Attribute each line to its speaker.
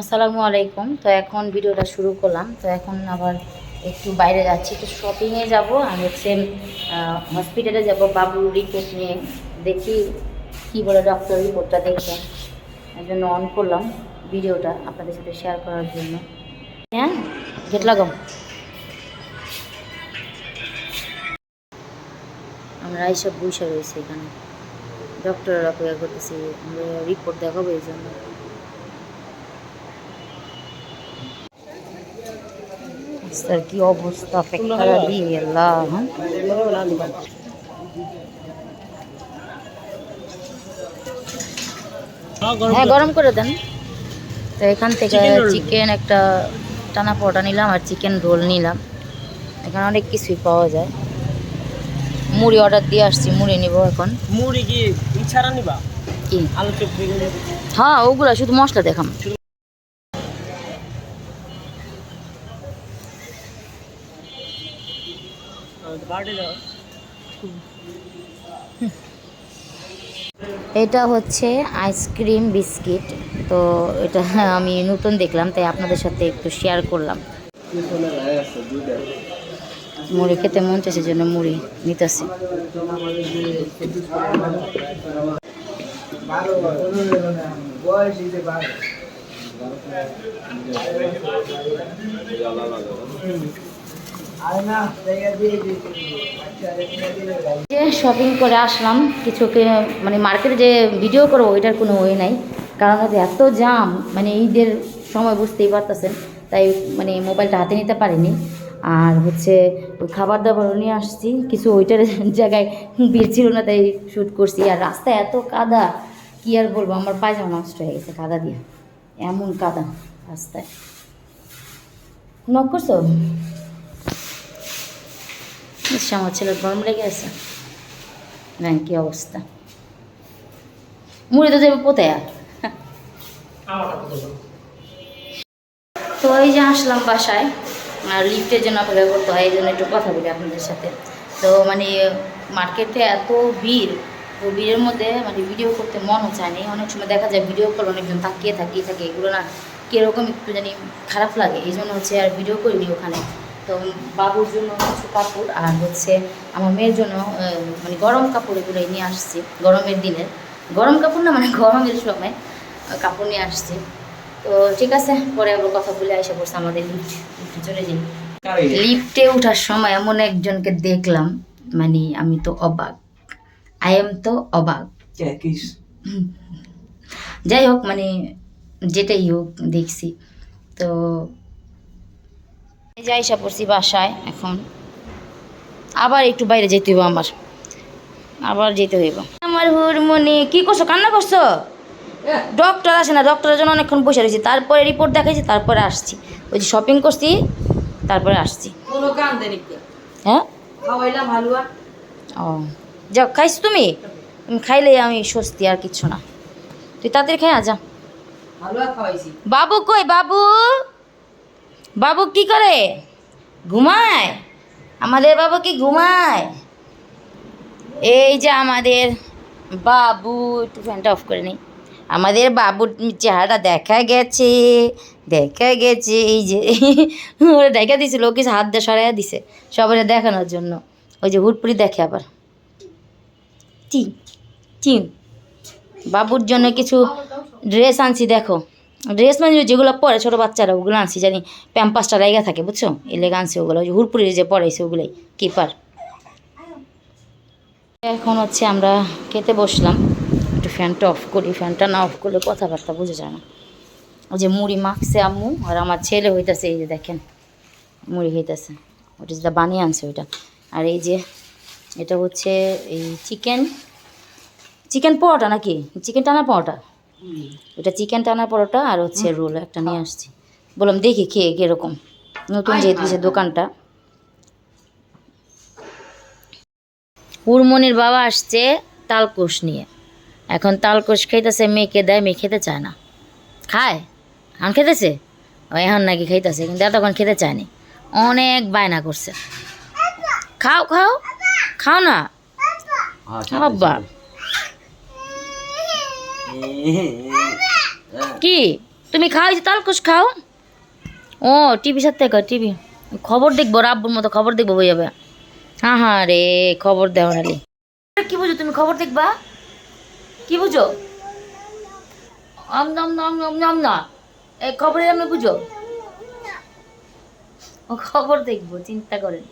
Speaker 1: আসসালামু আলাইকুম। তো এখন ভিডিওটা শুরু করলাম। তো এখন আবার একটু বাইরে যাচ্ছি। একটু শপিংয়ে যাব। আর হচ্ছে হসপিটালে যাব। বাবুর রিপোর্ট নিয়ে দেখি কী বলে ডক্টর রিপোর্টটা দেখে। এর জন্য অন করলাম ভিডিওটা আপনাদের সাথে শেয়ার করার জন্য। হ্যাঁ? গেট লাগাও। আমরা এইসব বসে রয়েছে এখানে। ডক্টরের অপেক্ষা করতেছি। আমরা রিপোর্ট দেখাবো এই জন্য। স্যার কি অবস্থা? দিয়ে আল্লাহ। হ্যাঁ গরম করে দেন। তো এখান থেকে চিকেন একটা টানা পরোটা নিলাম আর চিকেন রোল নিলাম। এখানে অনেক কিছুই পাওয়া যায়। মুড়ি অর্ডার দিয়ে আসছি মুড়ি নিব এখন।
Speaker 2: মুড়ি কি ইচ্ছারা নিবা?
Speaker 1: কি?
Speaker 2: আলু
Speaker 1: হ্যাঁ ওগুলা শুধু মশলা দেখাম
Speaker 2: বাড়ি যাও
Speaker 1: এটা হচ্ছে আইসক্রিম বিস্কিট। তো এটা আমি নতুন দেখলাম, তাই আপনাদের সাথে একটু শেয়ার করলাম। মুড়ি খেতে মন চাইছে জন্য মুড়ি নিতেছি। যে শপিং করে আসলাম কিছুকে মানে মার্কেটে যে ভিডিও করব, ওইটার কোনো ওয়ে নাই। কারণ হচ্ছে এত জাম মানে ঈদের সময় বুঝতেই পারতেছেন, তাই মানে মোবাইলটা হাতে নিতে পারিনি। আর হচ্ছে খাবার দাবারও নিয়ে আসছি, কিছু ওইটার জায়গায় ভিড় ছিল না, তাই শ্যুট করছি। আর রাস্তায় এত কাদা, কি আর বলব, আমার পায়জামা নষ্ট হয়ে গেছে কাদা দিয়ে। এমন কাদা রাস্তায়। নক করছ? ইস, আমার ছেলের গরম লেগে আছে না কি অবস্থা? মুড়ি তো যাবে কোথায় আর? তো এই যে আসলাম বাসায় আর লিফটের জন্য অপেক্ষা করতে হয় এই জন্য একটু কথা বলি আপনাদের সাথে। তো মানে মার্কেটে এত ভিড় তো ভিড়ের মধ্যে মানে ভিডিও করতে মনও চায়নি অনেক সময় দেখা যায় ভিডিও কল অনেকজন তাকিয়ে থাকিয়ে থাকে এগুলো না কীরকম একটু জানি খারাপ লাগে। এই জন্য হচ্ছে আর ভিডিও করিনি ওখানে। তো বাবুর জন্য কিছু কাপড় আর হচ্ছে আমার মেয়ের জন্য মানে গরম কাপড় এগুলো নিয়ে আসছি গরমের দিনের গরম কাপড় না মানে গরমের সময় কাপড় নিয়ে আসছি। তো ঠিক আছে পরে আবার কথা বলে এসে পড়ছে আমাদের লিফট লিফটে চলে যাই। লিফটে ওঠার সময় এমন একজনকে দেখলাম মানে আমি তো অবাক। আই এম তো অবাক। যাই হোক মানে যেটাই হোক দেখছি। তো যে আইসা পড়ছি বাসায় এখন। আবার একটু বাইরে যেতে হইব আমার। আবার যেতে হইব। আমার হুরমনি কি করছ? কান্না করছ? ডক্টর আসে না ডক্টরের জন্য অনেকক্ষণ বসে রয়েছি। তারপরে রিপোর্ট দেখাইছি তারপরে আসছি। ওই যে শপিং করছি তারপরে আসছি। হ্যাঁ? ও। যাও খাইছো তুমি? তুমি খাইলে আমি স্বস্তি আর কিচ্ছু না। তুই তাড়াতাড়ি খাই যা। বাবু কই বাবু? বাবু কি করে? ঘুমায়? আমাদের বাবু কি ঘুমায়? এই যে আমাদের বাবু, একটু ফ্যানটা অফ করে নিই। আমাদের বাবুর চেহারাটা দেখা গেছে দেখা গেছে, এই যে ওরা দেখা দিছিল ও কিছু হাত দিয়ে সরাইয়া দিছে সবাই দেখানোর জন্য। ওই যে হুটপুরি দেখে আবার। টি টি বাবুর জন্য কিছু ড্রেস আনছি, দেখো। ড্রেস মানে যেগুলো পরে ছোটো বাচ্চারা, ওগুলো আনছি, জানি প্যাম্পাসটা লেগে থাকে, বুঝছ? এই লেগে আনছি ওগুলো, ওই যে হুড়পুরি যে পড়াইছে ওগুলোই, কিপার। এখন হচ্ছে আমরা খেতে বসলাম, একটু ফ্যানটা অফ করি, ফ্যানটা না অফ করলে কথাবার্তা বোঝা যায় না। ওই যে মুড়ি মাখছে আম্মু, আর আমার ছেলে হইতাছে, এই যে দেখেন, মুড়ি হইতাছে ওটা যেটা বানিয়ে আনছে ওইটা। আর এই যে, এটা হচ্ছে এই চিকেন চিকেন পরোটা নাকি? চিকেন টানা পরোটা? ওটা চিকেন টানা পরোটা আর হচ্ছে রোল একটা নিয়ে আসছি। বললাম দেখি খেয়ে কীরকম? নতুন যে দিয়েছে দোকানটা। উর্মনির বাবা আসছে তালকোষ নিয়ে। এখন তালকোষ খাইতেছে মেয়েকে দেয় মেয়ে খেতে চায় না। খায়? এখন খেতেছে? ও এখন নাকি খাইতেছে কিন্তু এতক্ষণ খেতে চায়নি। অনেক বায়না করছে। খাও খাও। খাও না। বাবা কি? তুমি খাও যে তালকুশ খাও? ও, টিভি সাথে দেখো টিভি। খবর দেখব, রাব্বুর মতো খবর দেখব, বই যাবে হ্যাঁ হ্যাঁ রে, খবর দেও নালি কি বুঝো তুমি খবর দেখবা? কি বুঝো? আম নাম নাম না। এই খবরে আমি বুঝো। ও, খবর দেখব, চিন্তা করেন।